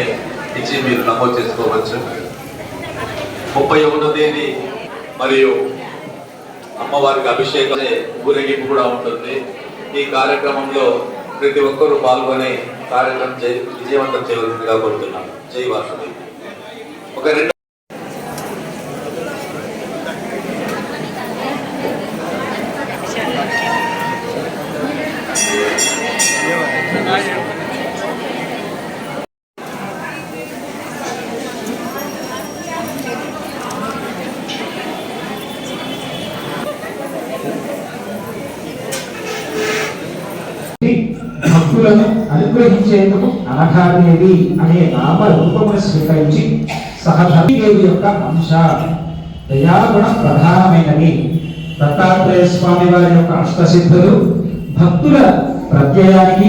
మెంబర్లకు ఇచ్చి మీరు నమోదు చేసుకోవచ్చు. ముప్పై ఒకటో తేదీ మరియు అమ్మవారికి అభిషేకం ఊరేగింపు కూడా ఉంటుంది. ఈ కార్యక్రమంలో ప్రతి ఒక్కరూ పాల్గొని కార్యక్రమం విజయవంతం చేయవలసిందిగా కోరుతున్నాను. జై వాసుదేవ్. ఒక రెండు భక్తులను అనుగ్రహించేందుకు అనఘాదేవి అనే నామ రూపమును స్వీకరించి సహధర్మదేవి యొక్క అంశ దయాగుణం ప్రధానమైనది దత్తాత్రేయ స్వామి వారి యొక్క అష్టసిద్ధులు భక్తుల ప్రత్యయానికి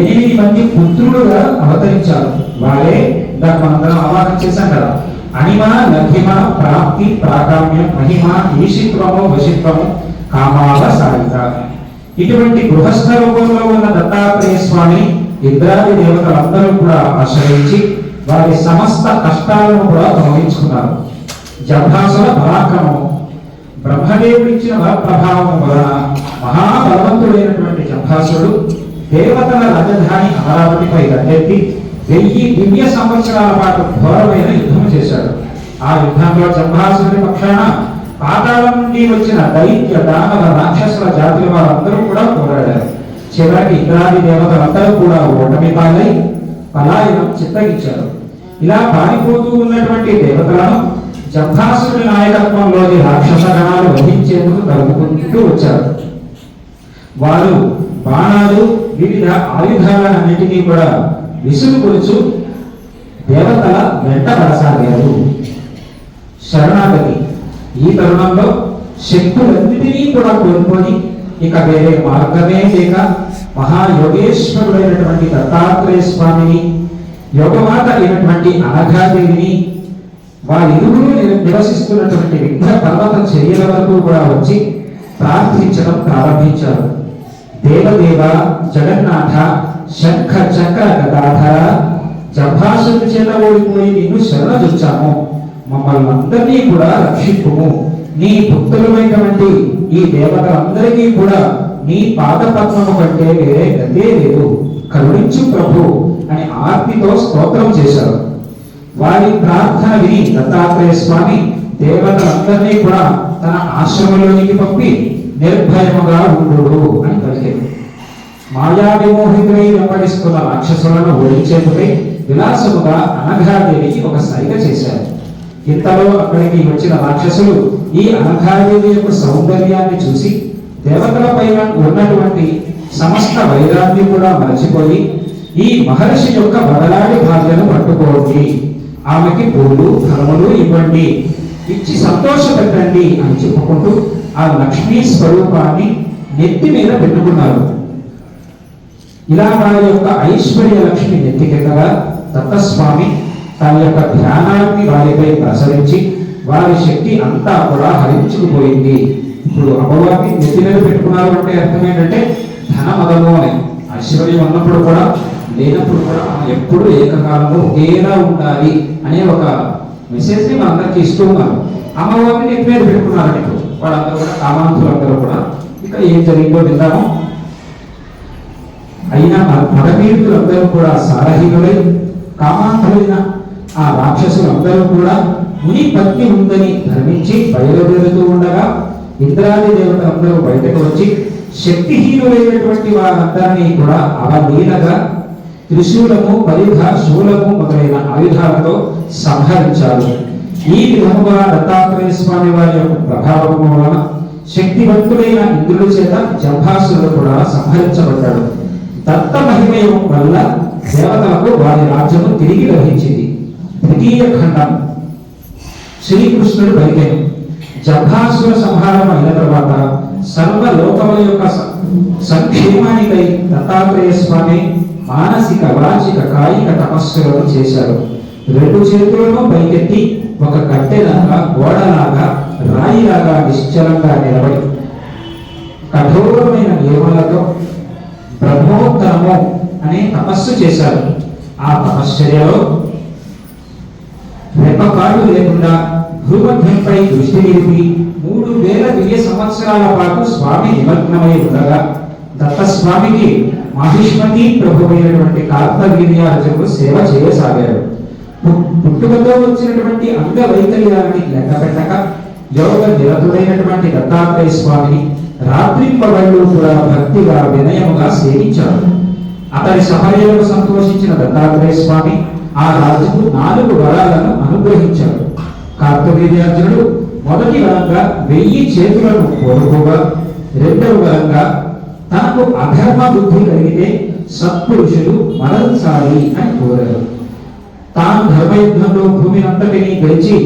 ఎనిమిది మంది పుత్రులుగా అవతరించారు. వాళ్ళే ఇందాక మనందరం ఆవాహన చేశాం కదా. అనిమ లఘిమ ప్రాప్తి ప్రాకామ్యం మహిమ ఈశిత్వము వశిత్వము కామాల సారిత ఇటువంటి గృహస్థ రూపంలో ఉన్న దత్తాత్రేయ స్వామి ఇంద్రాది దేవతలందరూ కూడా ఆశ్రయించి వారి సమస్త కష్టాలను కూడా తొలగించుకున్నారు జభాసుల పరాక్రమం బ్రహ్మదేవుడిచ్చిన వర ప్రభావం వలన మహాబలవంతుడైనటువంటి జంభాసుడు దేవతల రాజధాని అమరావతిపై దండెత్తి వెయ్యి దివ్య సంవత్సరాల పాటు ఘోరమైన యుద్ధం చేశాడు. ఆ యుద్ధంలో జంభాసుడి పక్షాన పాతాళం నుండి వచ్చిన దైత్య దానవ రాక్షసుల జాతుల వారందరూ కూడా పోరాడారు. చివరికి ఇంద్రాది దేవతలందరూ కూడా ఓటమి పాలై పలాయనం చిత్తగించారు. ఇలా పారిపోతూ ఉన్నటువంటి దేవతలను జంభాసుడి నాయకత్వంలోని రాక్షస గణాలు వహించేందుకు తరుముకుంటూ వచ్చారు. వారు బాణాలు వివిధ ఆయుధాలన్నిటినీ కూడా విసురుకొలుచు దేవతల వెంట పడసాగారు. శరణాగతి ఈ తరుణంలో శక్తులన్నిటినీ కూడా కోల్పోయి ఇక వేరే మార్గమే లేక మహాయోగేశ్వరుడైనటువంటి దత్తాత్రేయ స్వామిని యోగమాత అయినటువంటి అనఘాదేవిని వారిరువురు నివసిస్తున్నటువంటి విఘ్న పర్వత చర్యల వరకు కూడా వచ్చి ప్రార్థించడం ప్రారంభించారు. దేవదేవ జగన్నాథ శంఖ చక్ర గదాధర జభాసుని చేత ఓడిపోయి నిన్ను శరణజొచ్చాము మమ్మల్ని అందరినీ కూడా రక్షింపుము. నీ భక్తులమైనటువంటి ఈ దేవతలందరికీ కూడా నీ పాద పద్మము కంటే వేరే గతే లేదు. కరుణించు ప్రభు అని ఆర్తితో స్తోత్రం చేశారు. వారి ప్రార్థన విని దత్తాత్రేయ స్వామి దేవతలందరినీ కూడా తన ఆశ్రమంలోనికి పంపి నిర్భయముగా ఉండు అని పలికారు. మాయా విమోహితులై వెంబడిస్తున్న రాక్షసులను ఓడించేందుకై విలాసముగా అనఘాదేవికి ఒక సైగ చేశారు. ఇంతలో అక్కడికి వచ్చిన రాక్షసులు ఈ అనఘాదేవి యొక్క సౌందర్యాన్ని చూసి దేవతల పైన ఉన్నటువంటి సమస్త వైరాగ్యం కూడా మరచిపోయి ఈ మహర్షి యొక్క బదలాడి భార్యను పట్టుకోండి. ఆమెకి పూలు ధర్మలు ఇవ్వండి. ఇచ్చి సంతోష పెట్టండి అని చెప్పుకుంటూ ఆ లక్ష్మీ స్వరూపాన్ని నెత్తి మీద పెట్టుకున్నారు. ఇలా వారి యొక్క ఐశ్వర్య లక్ష్మి నెత్తికెక్కగా దత్తస్వామి తన యొక్క ధ్యానాన్ని వారిపై ప్రసరించి వారి శక్తి అంతా కూడా హరించుకుపోయింది. ఇప్పుడు అమ్మవారిని నెత్తి మీద పెట్టుకున్నారు అంటే అర్థం ఏంటంటే ధనమదము అని. ఐశ్వర్యం ఉన్నప్పుడు కూడా లేనప్పుడు కూడా ఎప్పుడు ఏకకాలంలో ఒకేలా ఉండాలి అనే ఒక మెసేజ్ని మనందరికీ ఇస్తూ ఉన్నారు అమ్మవారిని నెత్తి మీద పెట్టుకున్నారు ఇప్పుడు. వాళ్ళందరూ కూడా కామాంతులందరూ కూడా. ఇక్కడ ఏం జరిగిందో విందాము. అయినా మగవీరులందరూ కూడా సారహీనులై కామాంతులైన ఆ రాక్షసులందరూ కూడా ముని భక్తి ఉందని ధర్మించి బయలుదేరుతూ ఉండగా ఇంద్రాది దేవతలందరూ బయటకు వచ్చి శక్తిహీనులైనటువంటి వారందరినీ కూడా అవలీలగా త్రిశూలము పరిధ శూలము మొదలైన ఆయుధాలతో సంహరించారు. ఈ విధముగా దత్తాత్రేయ స్వామి వారి యొక్క ప్రభావం వలన శక్తివంతుడైన ఇంద్రుడి చేత జంభాసురుడు కూడా సంహరించబడ్డాడు. దత్త మహిమయం వల్ల దేవతలకు వారి రాజ్యము తిరిగి లభించింది. ద్వితీయ ఖండం. శ్రీకృష్ణుడు పలికాను జభాసుర సంహారం అయిన తర్వాత సర్వ లోకముల యొక్క సంక్షేమానికై దత్తాత్రేయ స్వామి మానసిక వాచిక కాయిక తపస్సులను చేశారు. రెండు చేతులను పైకెత్తి ఒక కట్టెలాగా గోడలాగా రాయిలాగా నిశ్చలంగా నిలబడి కఠోరమైన నియమాలతో బ్రహ్మోత్తరము అనే తపస్సు చేశారు. ఆ తపశ్చర్యలో రెప్పపాటు లేకుండా భూమధ్యంపై దృష్టి నిలిపి మూడు వేల వెయ్యి సంవత్సరాల పాటు స్వామి నిమగ్నమై ఉండగా దత్తస్వామికి మహిష్మతి ప్రభువైనటువంటి కార్తవీర్యార్జునుడు సేవ చేయసాగారు పుట్టుకతో వచ్చినటువంటి అంగవైకల్యాన్ని లెక్క పెట్టక యోగ నిరతుడైనటువంటి దత్తాత్రేయ స్వామిని రాత్రింపగళ్ళు కూడా భక్తిగా వినయముగా సేవించారు అతని సహాయాలకు సంతోషించిన దత్తాత్రేయ స్వామి ఆ రాజుకు నాలుగు వరాలను అనుగ్రహించాడు. కార్తవీర్యార్జునుడు మొదటి వరంగా వెయ్యి చేతులను కోరుకోగా రెండవ వరంగా తనకు అధర్మ బుద్ధి కలిగితే సత్పురుషులు మరణించాలి అని కోరారు తాను ధర్మయుద్ధంలో భూమిని అంతటినీ గెలిచి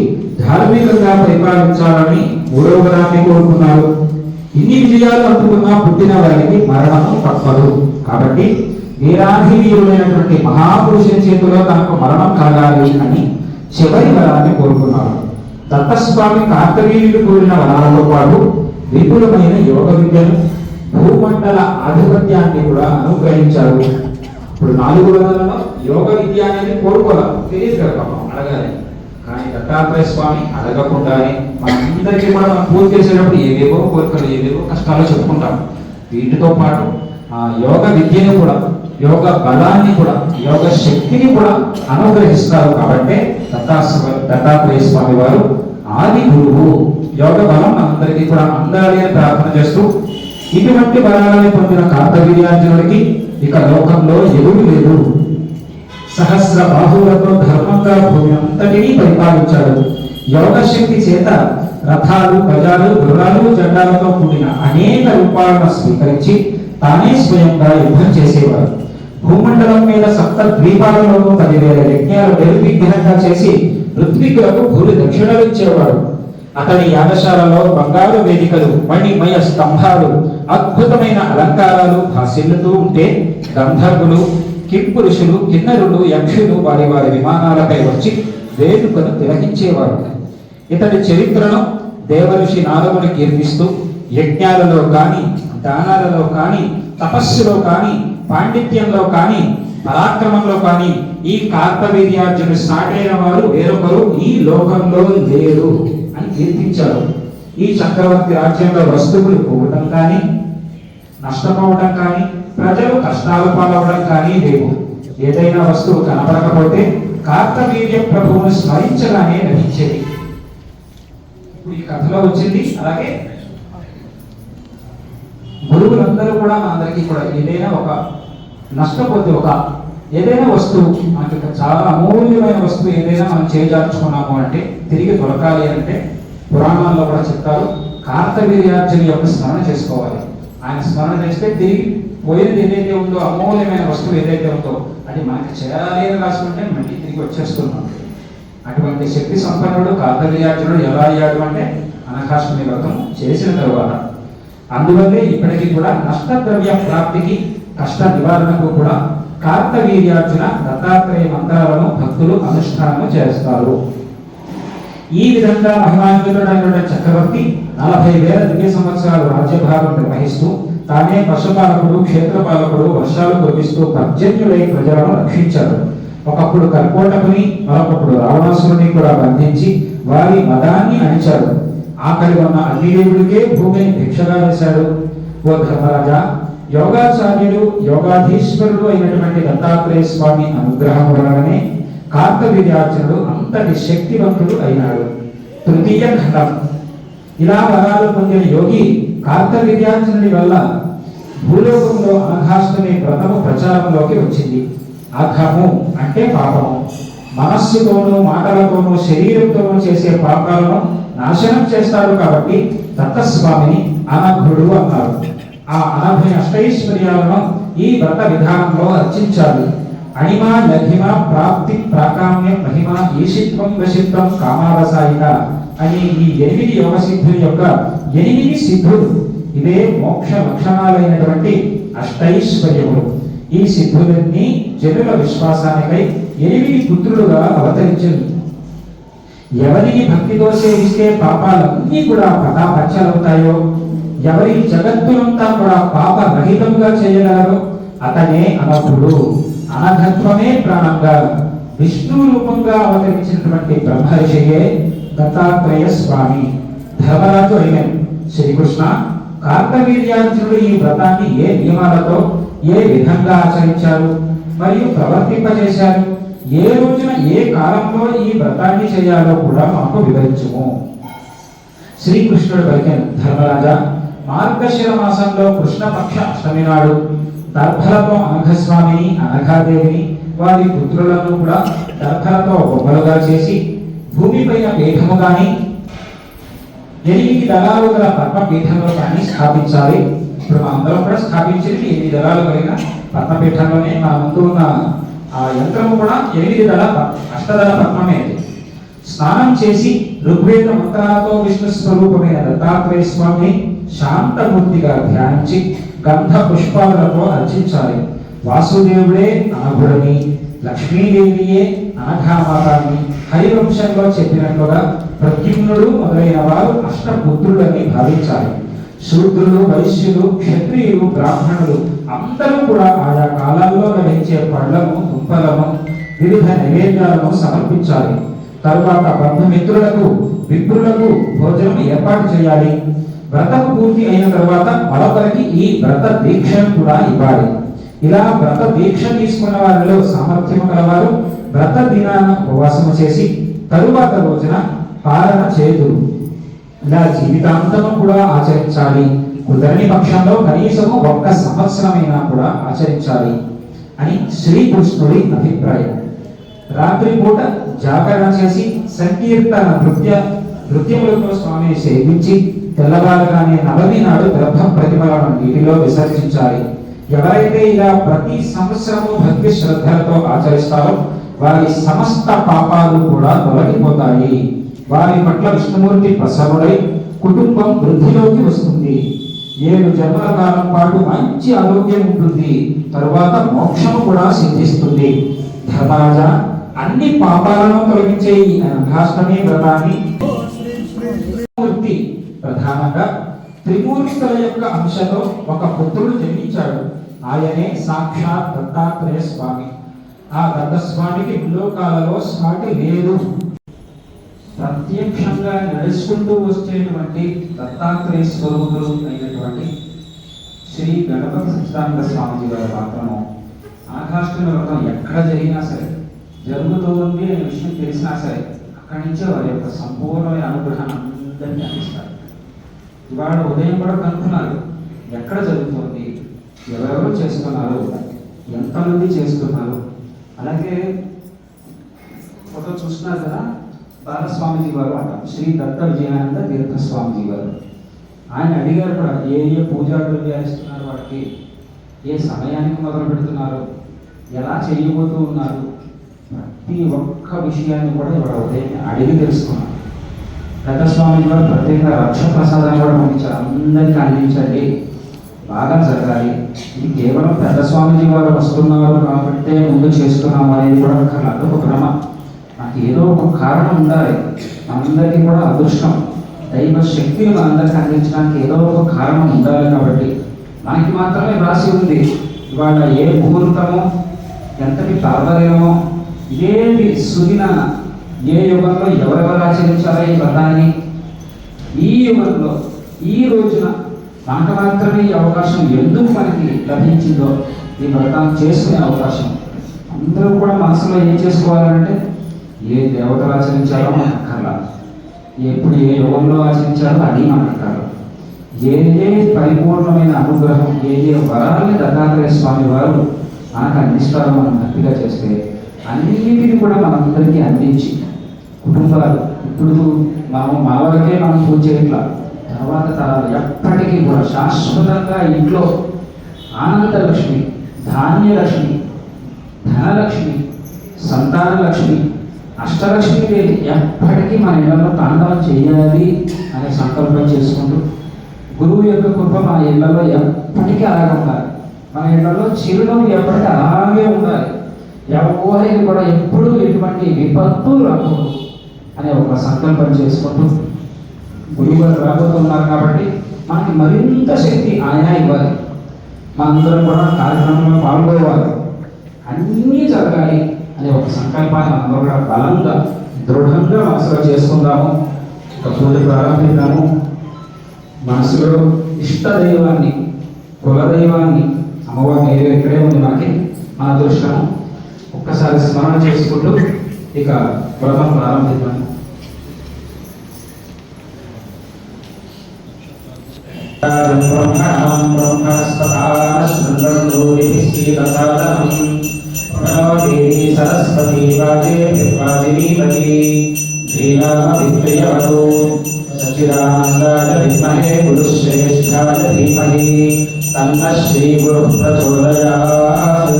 ధార్మికంగా పరిపాలించాలని మూడవ వరాన్ని కోరుకున్నారు ఇన్ని విజయాలు అందుకున్న పుట్టిన వారికి మరణము తప్పదు. కాబట్టి వీరాధివీరుడైనటువంటి మహాపురుషుని చేతిలో తనకు మరణం కలగాలి అని చివరి వరాన్ని కోరుకున్నారు దత్తస్వామి కార్తవీయుడు కూడిన వరాలతో పాటు విపులమైన యోగ విద్యను భూమండల ఆధిపత్యాన్ని కూడా అనుగ్రహించారు ఇప్పుడు నాలుగు వరాలలో యోగ విద్య అనేది కోరుకోవాలి. తెలియదు కదా అడగాలి. కానీ దత్తాత్రేయ స్వామి అడగకుండానే మనందరికీ కూడా మనం పూజ చేసేటప్పుడు ఏవేవో కోరికలు ఏవేవో కష్టాలు చెప్పుకుంటాం. వీటితో పాటు ఆ యోగ విద్యను కూడా యోగ బలాన్ని కూడా యోగ శక్తిని కూడా అనుగ్రహిస్తారు కాబట్టి దత్తాత్రేయ స్వామి వారు ఆది గురువు యోగ బలం అందరికీ కూడా అందాలి అని ప్రార్థన చేస్తూ ఇటువంటి బలాలని పొందిన కార్తవీర్యార్జునుడికి ఇక లోకంలో ఎదురు లేదు. సహస్ర బాహువులతో ధర్మంగా భూమి అంతటినీ పరిపాలించాడు. యోగ శక్తి చేత రథాలు గజాలు గుర్రాలు జెండాలతో కూడిన అనేక రూపాలను స్వీకరించి తానే స్వయంగా యుద్ధం చేసేవారు. భూమండలం మీద సప్త ద్వీపాలలోనూ పదివేల యజ్ఞాలు నిర్విఘ్నంగా చేసి ఋత్వికులకు భూరి దక్షిణలు ఇచ్చేవాడు. అతని యాగశాలలో బంగారు వేదికలు మణిమయ స్తంభాలు అద్భుతమైన అలంకారాలు భాసిల్లుతూ ఉంటే గంధర్వులు కింపురుషులు కిన్నరులు యక్షులు వారి వారి విమానాలపై వచ్చి వేడుకను తిలకించేవారు. ఇతడి చరిత్రను దేవఋషి నారదుని కీర్తిస్తూ యజ్ఞాలలో కానీ దానాలలో కానీ తపస్సులో కానీ పాండిత్యంలో కానీ పరాక్రమంలో కానీ ఈ కార్తవీర్యార్జును సాటైన వారు వేరొకరు ఈ లోకంలో లేరు అని కీర్తించారు. ఈ చక్రవర్తి రాజ్యంలో వస్తువులు పోవటం కానీ నష్టపోవడం కానీ ప్రజలు కష్టాలు పాలవడం కానీ లేవు. ఏదైనా వస్తువు కనపడకపోతే కార్తవీర్య ప్రభువును స్మరించగానే లభించేది. ఇప్పుడు ఈ కథలో వచ్చింది అలాగే గురువులందరూ కూడా మనందరికీ కూడా ఏదైనా ఒక నష్టపోతే ఒక ఏదైనా వస్తువు మనకి ఒక చాలా అమూల్యమైన వస్తువు ఏదైనా మనం చేజార్చుకున్నాము అంటే తిరిగి దొరకాలి అంటే పురాణాల్లో కూడా చెప్తారు కార్తవీర్యార్జుని యొక్క స్మరణ చేసుకోవాలి. ఆయన స్మరణ చేస్తే తిరిగి పోయినది ఏదైతే ఉందో అమూల్యమైన వస్తువు ఏదైతే ఉందో అది మనకి చేరాలి అని రాసుకుంటే మళ్ళీ తిరిగి వచ్చేస్తున్నాం. అటువంటి శక్తి సంపన్నుడు కార్తవీర్యార్జునుడు ఎలా అయ్యాడు అంటే అనకాశమి వ్రతం చేసిన తరువాత అందువల్లే ఇప్పటికీ కూడా నష్టద్రవ్య ప్రాప్తికి కష్ట నివారణకు కూడా కార్తవీర్యార్జున దత్తాత్రేయ మంత్రాలను భక్తులు అనుష్ఠానం చేస్తారు. ఈ విధంగా మహిమాన్వితుడైన చక్రవర్తి నలభై వేల దివ్య సంవత్సరాలు రాజ్యభారం నిర్వహిస్తూ తానే పశుపాలకుడు క్షేత్రపాలకుడు వర్షాలు కురిపిస్తూ పర్జన్యులై ప్రజలను రక్షించాడు. ఒకప్పుడు కర్కోటకుని మరొకప్పుడు రావణాసురుని కూడా బంధించి వారి మదాన్ని అణిచాడు. ఆకలి ఉన్న అగ్నిదేవుడికే భూమిని భిక్షగా వేశాడు. ఓ ధర్మరాజా యోగాచార్యుడు యోగాధీశ్వరుడు అయినటువంటి దత్తాత్రేయ స్వామి అనుగ్రహం వలననే కార్తవీర్యార్జునుడు అంతటి శక్తివంతుడు అయినాడు. తృతీయ ఘటం. ఇలా వరాలు పొందిన యోగి కార్తవీర్యార్జునుడి వల్ల భూలోకంలో అనఘాష్టమి వ్రతము ప్రచారంలోకి వచ్చింది. అఘము అంటే పాపము. మనస్సుతోనూ మాటలతోనూ శరీరంతోనూ చేసే పాపాలను నాశనం చేస్తారు కాబట్టి దత్తస్వామిని అనఘుడు అన్నారు ఆ అనభయ అష్టైశ్వర్యాలను ఈ వ్రత విధానంలో అర్చించాలి అణిమ లఘిమ ప్రాప్తి ప్రాకామ్యం మహిమ ఈశిత్వం వశిత్వం కామావసాయిక అని ఈ ఎనిమిది యోగ సిద్ధుల యొక్క ఎనిమిది సిద్ధులు. ఇదే మోక్ష లక్షణాలైనటువంటి అష్టైశ్వర్యములు. ఈ సిద్ధులన్నీ జనుల విశ్వాసానికై ఎనిమిది పుత్రులుగా అవతరించింది. ఎవరిని భక్తితో సేవిస్తే పాపాలన్నీ కూడా పటాపచ్చలవుతాయో ఎవరి జగత్తునంతా కూడా పాప రహితంగా చేయగలరో? అతనే అనఘుడు అనఘత్వమే ప్రాణంగా. విష్ణు రూపంగా అవతరించినటువంటి బ్రహ్మర్షియే దత్తాత్రేయ స్వామి. ధర్మరాజు అయిన శ్రీకృష్ణ కార్తవీర్యార్జునుడు ఈ వ్రతాన్ని ఏ నియమాలతో ఏ విధంగా ఆచరించారు? మరియు ప్రవర్తింపజేశారు? ఏ రోజున ఏ కాలంలో ఈ వ్రతాన్ని చేయాలో కూడా మాకు వివరించము. శ్రీకృష్ణుడు పలికాను ధర్మరాజా మార్గశిర మాసంలో కృష్ణపక్ష అష్టమి నాడు దర్భలతో అనఘస్వామిని అనఘాదేవిని వారి పుత్రులను కూడా దర్భలతో బొమ్మలుగా చేసి భూమిపైన పీఠము కానీ ఎనిమిది దళాలు గల పద్మపీఠంలో కానీ స్థాపించాలి. ఇప్పుడు మా అందరం కూడా స్థాపించేది ఎనిమిది దళాలు కలిగిన పద్మపీఠంలోనే మా ముందు ఉన్న ఆ యంత్రము కూడా ఎనిమిది దళ అష్టదళ పద్మమే స్నానం చేసి ఋగ్వేద మంత్రాలతో విష్ణు స్వరూపమైన దత్తాత్రేయ స్వామిని శాంతమూర్తిగా ధ్యానించి గంధ పుష్పాలతో అర్చించాలి. వాసుదేవుడే నాగుడని లక్ష్మీదేవియే నాగామాతాన్ని హరివంశంలో చెప్పినట్లుగా ప్రద్యుమ్నుడు మొదలైన వారు అష్టపుత్రులని భావించాలి. శూద్రులు వైశ్యులు క్షత్రియులు బ్రాహ్మణులు అందరూ కూడా ఆయా కాలాల్లో లభించే పళ్ళము దుంపలను వివిధ నైవేద్యాలను సమర్పించాలి. తరువాత బంధుమిత్రులకు విప్రులకు భోజనం ఏర్పాటు చేయాలి. వ్రతం పూర్తి అయిన తర్వాత మరొకరికి ఈ వ్రత దీక్షను కూడా ఇవ్వాలి. ఇలా వ్రత దీక్ష తీసుకున్న వారిలో సామర్థ్యం గలవారు వ్రత దినాన ఉపవాసము చేసి తరువాత రోజున పాలన చేదురు ఇలా జీవితాంతం కూడా ఆచరించాలి. కుదరని పక్షంలో కనీసము ఒక్క సంవత్సరమైనా కూడా ఆచరించాలి అని శ్రీకృష్ణుడి అభిప్రాయం. రాత్రిపూట జాగరణ చేసి సంకీర్తన నృత్య నృత్యములతో స్వామిని సేవించి తెల్లవారుగానే నవమి నాడు గర్భ ప్రతిమలను నీటిలో విసర్జించాలి. ఎవరైతే ఇలా ప్రతి సంవత్సరము భక్తి శ్రద్ధలతో ఆచరిస్తారో వారి సమస్త పాపాలు కూడా తొలగిపోతాయి. వారి పట్ల విష్ణుమూర్తి ప్రసన్నుడై కుటుంబం వృద్ధిలోకి వస్తుంది. ఏడు జన్మల కాలం పాటు మంచి ఆరోగ్యం ఉంటుంది. తరువాత మోక్షము కూడా సిద్ధిస్తుంది. ధర్మరాజ అన్ని పాపాలను తొలగించే ఈ అనాథాష్టమి వ్రతాన్ని మూర్తి ప్రధానంగా త్రిమూర్తుల యొక్క అంశతో ఒక పుత్రుడు జన్మించాడు. ఆయనే సాక్షాత్ దత్తాత్రేయ స్వామి. ఆ దత్తస్వామికి ముల్లోకాలలో సాటి లేదు. ప్రత్యక్షంగా నడుచుకుంటూ వచ్చేటువంటి దత్తాత్రేయ స్వరూపులు అయినటువంటి శ్రీ గణపతి సచ్చిదానంద స్వామిజీ గారి మాత్రము ఆకాష్టమి వ్రతం ఎక్కడ జరిగినా సరే జరుగుతూ ఉంది అనే విషయం తెలిసినా సరే అక్కడి నుంచే వారి యొక్క సంపూర్ణమైన అనుగ్రహాన్ని అందరినీ అందిస్తారు. ఇవాళ ఉదయం కూడా కనుక్కున్నారు ఎక్కడ జరుగుతోంది ఎవరెవరు చేస్తున్నారు ఎంతమంది చేస్తున్నారు అలాగే ఫోటో చూస్తున్నారు కదా బాలస్వామిజీ వారు అంట. శ్రీ దత్త విజయానంద తీర్థ స్వామిజీ గారు. ఆయన అడిగారు కూడా ఏ ఏ పూజా ద్రవ్యాలు ఇస్తున్నారు వాటికి ఏ సమయానికి మొదలు పెడుతున్నారు? ఎలా చేయబోతూ ఉన్నారు? ప్రతి ఒక్క విషయాన్ని కూడా ఇవాళ ఉదయం అడిగి తెలుసుకున్నాను స్వామి కూడా ప్రత్యేక రక్ష ప్రసాదాన్ని కూడా పంపించారు. అందరికీ అందించండి బాగా జరగాలి. ఇది కేవలం పెద్ద స్వామిజీ వారు వస్తున్నారు కాబట్టే ముందు చేస్తున్నాము అనేది కూడా అక్కడ ఒక భ్రమ. ఏదో ఒక కారణం ఉండాలి. మనందరికీ కూడా అదృష్టం. దైవ శక్తిని మనందరికీ అందించడానికి ఏదో ఒక కారణం ఉండాలి కాబట్టి. మనకి మాత్రమే రాసి ఉంది. ఇవాళ ఏ ముహూర్తమో ఎంతటి తారదలేమో ఏది సుదిన ఏ యుగంలో ఎవరెవరు ఆచరించారో ఈ వ్రతాన్ని? ఈ యుగంలో ఈ రోజున మనకు మాత్రమే ఈ అవకాశం ఎందుకు మనకి లభించిందో ఈ వ్రతాన్ని చేసుకునే అవకాశం. అందరూ కూడా మనసులో ఏం చేసుకోవాలంటే ఏ దేవతలు ఆచరించాలో మనకు కళ ఎప్పుడు ఏ యుగంలో ఆచరించాలో అది మనకు అక్కర్లా ఏ ఏ పరిపూర్ణమైన అనుగ్రహం ఏ ఏ వరాలని దత్తాత్రేయ స్వామి వారు మనకు అందిస్తారో మనం భక్తిగా చేస్తే అన్నిటిని కూడా మనందరికీ అందించి కుటుంబాలు ఇప్పుడు మనం మా వరకే మనం పూజ చేయట్లా. తర్వాత తరాలు ఎప్పటికీ కూడా శాశ్వతంగా ఇంట్లో ఆనందలక్ష్మి ధాన్యలక్ష్మి ధనలక్ష్మి సంతానలక్ష్మి అష్టలక్ష్మి దేవి ఎప్పటికీ మన ఇళ్ళలో తాండవం చేయాలి అనే సంకల్పం చేసుకుంటూ గురువు యొక్క కృప మన ఇళ్ళలో ఎప్పటికీ అలాగే ఉండాలి. మన ఇళ్ళలో చిరునవ్వు ఎప్పటికీ అలాగే ఉండాలి. ఎవరికి కూడా ఎప్పుడూ ఎటువంటి విపత్తు రాకూడదు అనే ఒక సంకల్పం చేసుకుంటూ గురువులు రాబోతున్నారు కాబట్టి మనకి మరింత శక్తి ఆయన ఇవ్వాలి. మనందరం కూడా కార్యక్రమంలో పాల్గొవాలి. అన్నీ జరగాలి. అనే ఒక సంకల్పాన్ని అందరూ కూడా బలంగా దృఢంగా మనసులో చేసుకుందాము. ఒక పూజ ప్రారంభిద్దాము. మనసులో ఇష్ట దైవాన్ని కులదైవాన్ని అమ్మవారి ఏదో ఇక్కడే ఉంది మనకి మన దృష్టము ఒక్కసారి స్మరణ చేసుకుంటూ ఇక వ్రతం ప్రారంభిద్దాము. బ్రహ్మణాం బ్రహ్మస్పదాశ్రందోరిశ్రీరసాదనం ప్రణవదేవి సరస్వతి రాజే వాజినీపతి శ్రీరామవిద్యవతో సచిదానందాయ విద్మహే గురుశ్రేష్ఠాయ ధీమహి. తన్న శ్రీ గురు ప్రచోదయాత్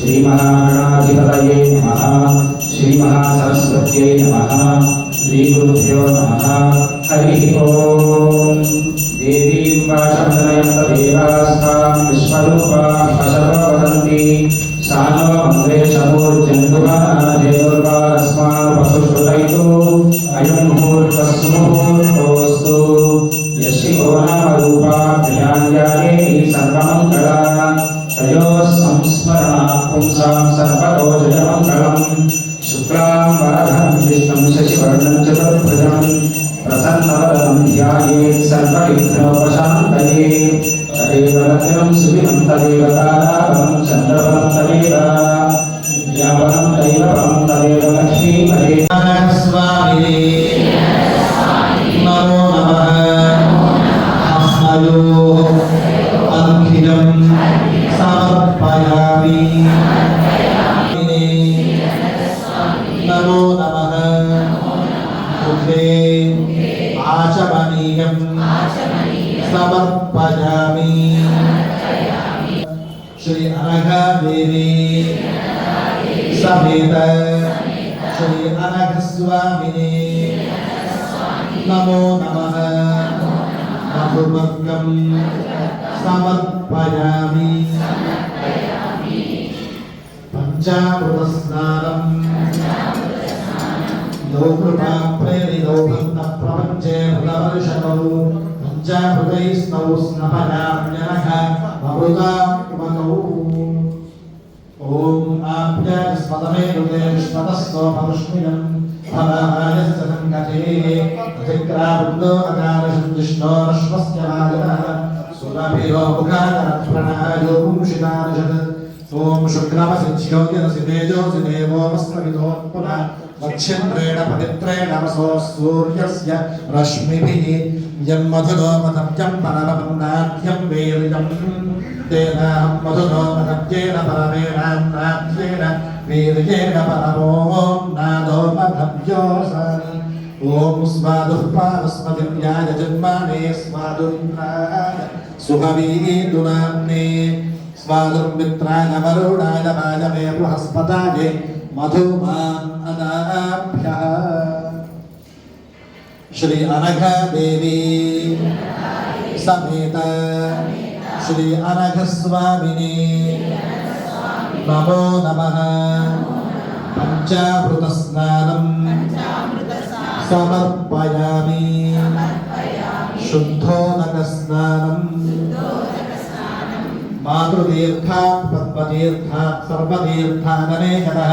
శ్రీ మహాగణాధిపతయే నమః. శ్రీ మహాసరస్వత్యై నమః. శ్రీ గురుభ్యో నమ. హరి ఓం. దేవీం వాచమనయంత దేవాస్తాం. విశ్వరూపా పశవ వదంతి సాధవ వందే శమో చంద్రుగాస్మాన్ పశుషులైతో అయం ముహూర్తస్ముహూర్తోస్తు యశి భువనమరూపాధ్యాయాయే సర్వమంగళ తయో సంస్మరణాత్ పుంసాం సర్వరోజమంగళం శుక్లాం వరధరం విష్ణుం శశివర్ణం చతుర్భుజం. ప్రసన్నవదనం ధ్యాయేత్ సర్వవిఘ్నోపశాంతయే. తదేవ రత్నం సువినంతదేవత ఓం ఆప్యాయస్పదమే హృదే విశ్వతస్సోపరుష్మినం భవాయస్య సంగతే అధిక్రావృందో అకారశం విష్ణోరశ్వస్య వాగనః సురభిరో ముఖాకర ప్రణాయో పుంషితానిషత్ ఓం శుక్రమసిజ్యోతిరసి తేజోసి దేవోమస్త్రవితోత్పున వక్ష్యంద్రేణ పవిత్రేణ వసో సూర్యస్య రశ్మిభిः యం మధులోపతప్యం పరమపన్నాద్యం వేరియం తేనాహం మధులోపతప్యేన పరమేణాన్నాద్యేన వీర్యేణ పరమో ఓం స్వాదుః పావస్మదివ్యాయ జన్మానే స్వాదుర్నాయ సుహవీదునామ్నే స్వాదుర్మిత్రాయ వరుణాయ వాయమే బృహస్పతాయ మధుమాన్ అనాభ్యః శ్రీ అనఘదేవి సమేత శ్రీ అనఘస్వామిని నమో నమః పంచామృత స్నానం సమర్పయామి శుద్ధోదక స్నానం మాతృతీర్థాత్ పద్మతీర్థాత్ సర్వతీర్థాననేకతః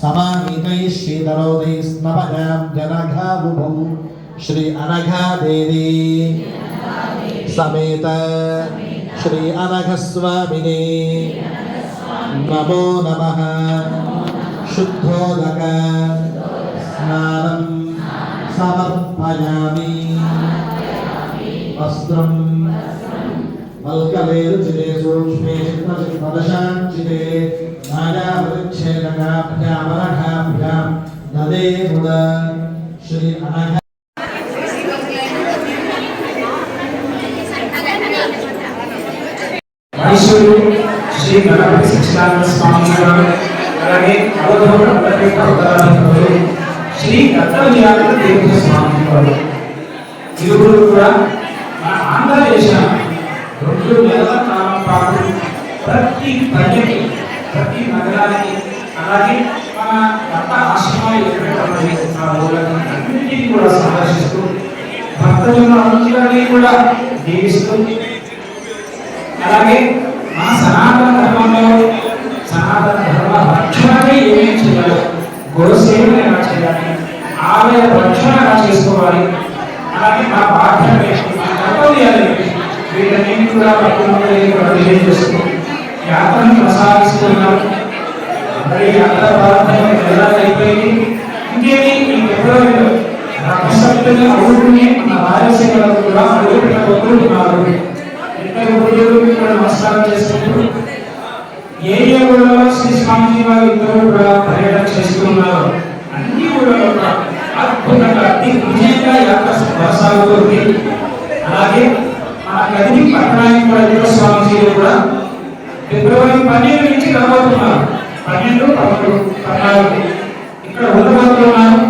సమానీకైः శ్రీధరోదైः స్నపయాం జనఘాబుభౌ శ్రీ అనఘాదేవి సమేత శ్రీ అనఘస్వామిని నమో నమః శుద్ధోదక స్నానం సమర్పయామి వస్త్రం మల్కలేరుచితే సూక్ష్మే చిత్రచిత్రదశాంచితే నాయావృచ్ఛేదకాభ్యామరఘాభ్యాం నదే ముద శ్రీ అనఘ మనుషులు శ్రీ గణపతి సత్యనారాయణ స్వామి గారు అలాగే అవధూత ప్రత్యేక శ్రీ దత్తవియాల తీర్థ స్వామి వారు ఇరువురు కూడా మన ఆంధ్రదేశ రెండు నెలల కాలం పాటు ప్రతి ప్రజకి ప్రతి నగరానికి అలాగే మన దత్త ఆశ్రమాలు ఎక్కడ ఆ ఊళ్ళని అన్నింటినీ కూడా సందర్శిస్తూ భక్తులందరినీ కూడా దీవిస్తూ అలాగే ఆ సనాతన ధర్మంలో సనాతన ధర్మ రక్షణకి ఏమేమి చేయాలి గురుసేవలు ఎలా చేయాలి? ఆలయ రక్షణ ఎలా చేసుకోవాలి? అలాగే మా బాధ్యత ఏంటి, కర్తవ్యాలు ఏంటి, వీటన్నింటినీ కూడా భక్తులందరికీ కూడా తెలియజేస్తూ యాత్రను కొనసాగిస్తున్నారు. మరి యాత్ర ప్రారంభమైన ఎలా అయిపోయింది. ఇంకేమి ఈ ఫిబ్రవరిలో రథసప్తమి అవుతుంది మన రాజశేఖర కూడా అడుగుపెట్టబోతున్నారు. ఇద్దరు గురువులకు ఇక్కడ నమస్కారం చేసుకుంటూ ఏ ఏ ఊళ్ళలో శ్రీ స్వామిజీ వారు ఇద్దరు కూడా పర్యటన చేస్తున్నారు అన్ని ఊళ్ళలో కూడా అద్భుతంగా దిగ్విజయంగా యాత్ర కొనసాగుతుంది అలాగే మన కదిరి పట్టణానికి ఇద్దరు స్వామిజీలు కూడా ఫిబ్రవరి పన్నెండు నుంచి రాబోతున్నారు. పన్నెండు పదకొండు పద్నాలుగు. ఇక్కడ ఉండబోతున్నారు.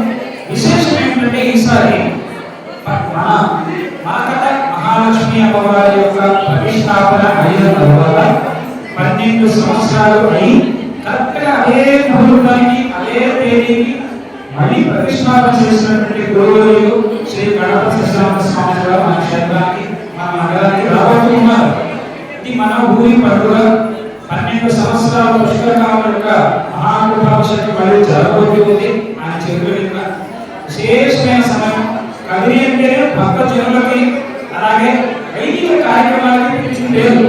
విశేషం ఏంటంటే ఈసారి ప- మన మహాలక్ష్మి అమ్మవారి యొక్క ప్రతిష్టాపన అయిన తర్వాత పన్నెండు సంవత్సరాలు అయి కరెక్ట్గా అదే ముహూర్తానికి అదే తేదీకి మళ్ళీ ప్రతిష్టాపన చేసినటువంటి గురువులు శ్రీ గణపతి సత్యనారాయణ స్వామి గారు మన క్షేత్రానికి మన నగరానికి రాబోతున్నారు. ఇది మన ఊరి పండుగ. పన్నెండు సంవత్సరాల పుష్కరకాలం యొక్క మహాకుభాషకు మళ్ళీ జరగబోతుంది ఆయన చెప్పిన విశేషమైన సమయం. కదిరి అంటే భక్త జనులకి అలాగే వైదిక కార్యక్రమాలకి పిలిచిన పేరు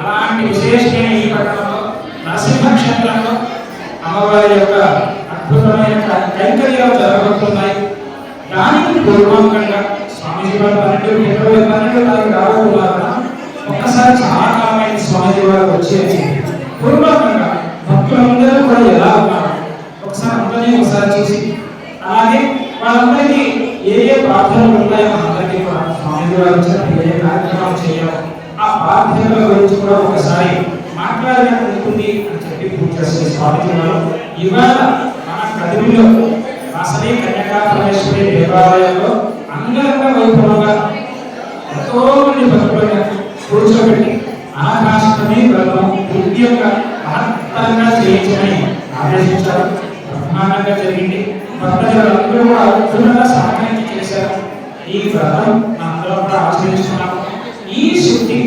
అలాంటి విశేషమైన ఈ పట్టణంలో నరసింహ క్షేత్రంలో అమ్మవారి యొక్క అద్భుతమైన కైంకర్యాలు జరగబోతున్నాయి. దానికి పూర్వాంకంగా స్వామిజీ వారు పన్నెండు ఫిబ్రవరి పన్నెండు తారీఖు రాబోతున్నారు కదా, ఒక్కసారి చాలా కాలమైన స్వామిజీ వారు వచ్చేసి పూర్వాంకంగా భక్తులందరూ కూడా ఎలా ఉన్నారు? ఒకసారి అందరినీ ఒకసారి చూసి అలాగే వాళ్ళందరికీ ఏ ఏ ప్రార్థనలు ఉన్నాయో అందరికీ ఏ కార్యక్రమాలు చేయడం ఆ ప్రార్థనల గురించి కూడా ఒకసారి మాట్లాడినట్టు ఉంటుంది అని చెప్పి పూజ చేసే స్వామిజీ వారు ఇవాళ మన కదిరిలో అసలే దేవాలయంలో అంగరంగ వైభవంగా ఎంతో మంది భక్తులను కూర్చోబెట్టి ఆకాశమే వ్రతం ఉద్యోగంగా మహత్తరంగా చేయించమని ఆదేశించారు. బ్రహ్మాండంగా జరిగింది. భక్తులందరూ కూడా అద్భుతంగా ఈ వ్రతం అందరం కూడా ఆచరిస్తున్నాము ఈ శుద్ధి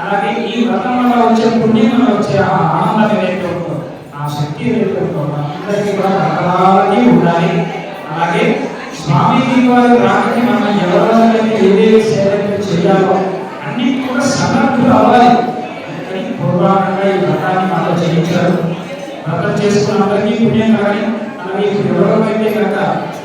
అలాగే ఈ వ్రతం వల్ల వచ్చే పుణ్యం వల్ల వచ్చే ఆ ఆనందం ఏదైతే ఉందో ఆ శక్తి ఏదైతే ఉందో అందరికీ కూడా రకరాలకి ఉండాలి. అలాగే స్వామీజీ వారి రాకకి మనం ఎవరైతే ఏదైతే సేవలు చేయాలో అన్ని కూడా సమర్థులు అవ్వాలి. అందుకని పూర్వాకంగా ఈ వ్రతాన్ని మనం చేయించారు. వ్రతం చేసుకున్న అందరికీ పుణ్యం కానీ అలాగే ఇప్పుడు ఎవరికైతే కనుక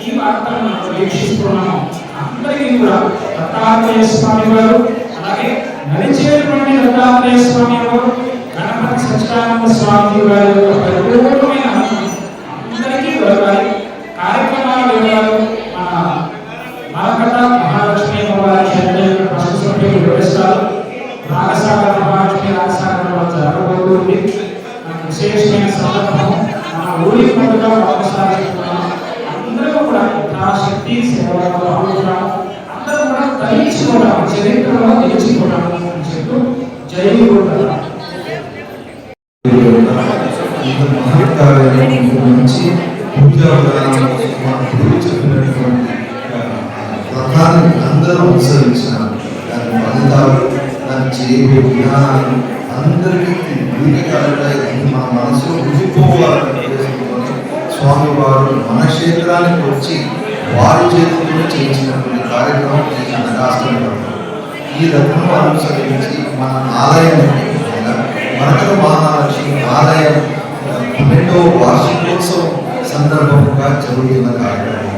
ఈ వార్తలను మనం వీక్షిస్తున్నామో అందరికీ కూడా దత్తాత్రేయ స్వామి వారు అలాగే నడిచేటువంటి దత్తాత్రేయ స్వామి వారు గణపతి సత్యనారాయణ స్వామి వారి యొక్క పరిపూర్ణమైన అందరికీ దొరకాలి. కార్యక్రమాల వివరాలు మన మరకట మహాలక్ష్మి వారి క్షేత్రం ట్రస్ట్ సభ్యులు వివరిస్తారు. రాగసాగర మహాలక్ష్మి రాగసాగర వారు జరగబోతుంది విశేషమైన సందర్భం మన ఊరి పండుగ ఒకసారి అందరూ కూడా యథాశక్తి సేవలో పాల్గొన్నాము అందరూ కూడా తరించుకోవడం చరిత్రలో అని చెప్తూ జై గురువు చెప్పినటువంటి అందరూ అనుసరించినారు దాని ఫలితాలు దాని చేయే విధానాలు అందరికీ వీటి కారణంగా మనసులో స్వామివారు మన క్షేత్రానికి వచ్చి వారి చేతుల్లో చేయించినటువంటి కార్యక్రమం ఈ రాష్ట్రంలో. ఈ రథము అనుసరించి మన ఆదాయం అనగా మహాలక్ష్మి ఆలయం ఆ, వార్షికోత్సవం సందర్భంగా జరుగుతున్న కార్యక్రమం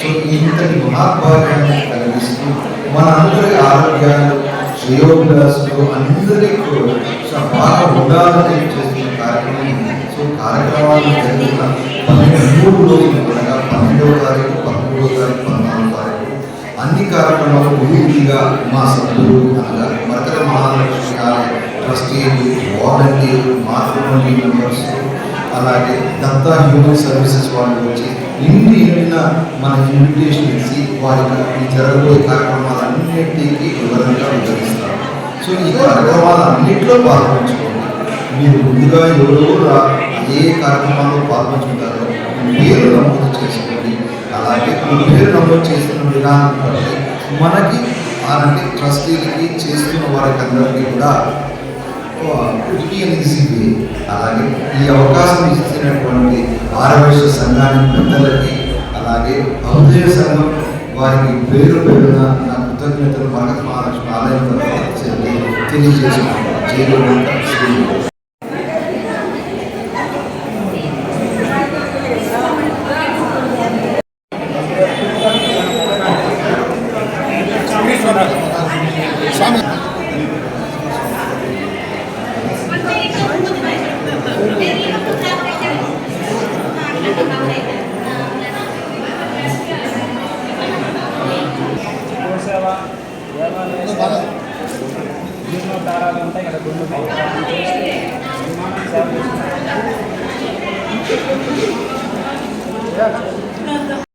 సో ఇంతటి మహాభాగ్యాన్ని కలిగిస్తూ మన అందరి ఆరోగ్యాలు శ్రేయోభిలాసులు అందరికీ బాగా ఉండాలని చేస్తున్న కార్యక్రమం సో కార్యక్రమాలు జరుగుతున్న పన్నెండు మూడు రోజులు కూడా పన్నెండవ తారీఖు పదమూడవ తారీఖు అన్ని కార్యక్రమాలు విధిగా మా సభ్యులు అనగా మరకర మహాలక్ష్మి ఆలయ ట్రస్టీలు వాలంటీర్లు మాతృమండలి మెంబర్స్ అలాగే దత్తా హ్యూమన్ సర్వీసెస్ వాళ్ళు వచ్చి ఇన్ని ఎన్నిన మన ఇన్విటేషన్ ఇచ్చి వారికి ఈ జరగబోయే కార్యక్రమాలన్నింటికి వివరంగా వివరిస్తారు. సో ఈ కార్యక్రమాలన్నింటిలో పాల్గొంచుకోండి మీరు ముందుగా ఎవరో ఏ కార్యక్రమాల్లో పాల్గొంచుకుంటారో పేరు నమోదు చేసుకోండి. అలాగే మీ పేరు నమోదు చేస్తున్న విధానం బట్టి మనకి అలాంటి ట్రస్టీలకి చేస్తున్న వారికి అందరికీ కూడా ఈజీ అలాగే ఈ అవకాశం ఇస్తున్నటువంటి ఆరవేశ సంఘానికి పెద్దలకి అలాగే ఔదయ సంఘం వారికి పేరు పేరున నా కృతజ్ఞతలు మనకు మహాలక్ష్మి ఆలయం తరఫున తెలియజేసుకుంటాం జై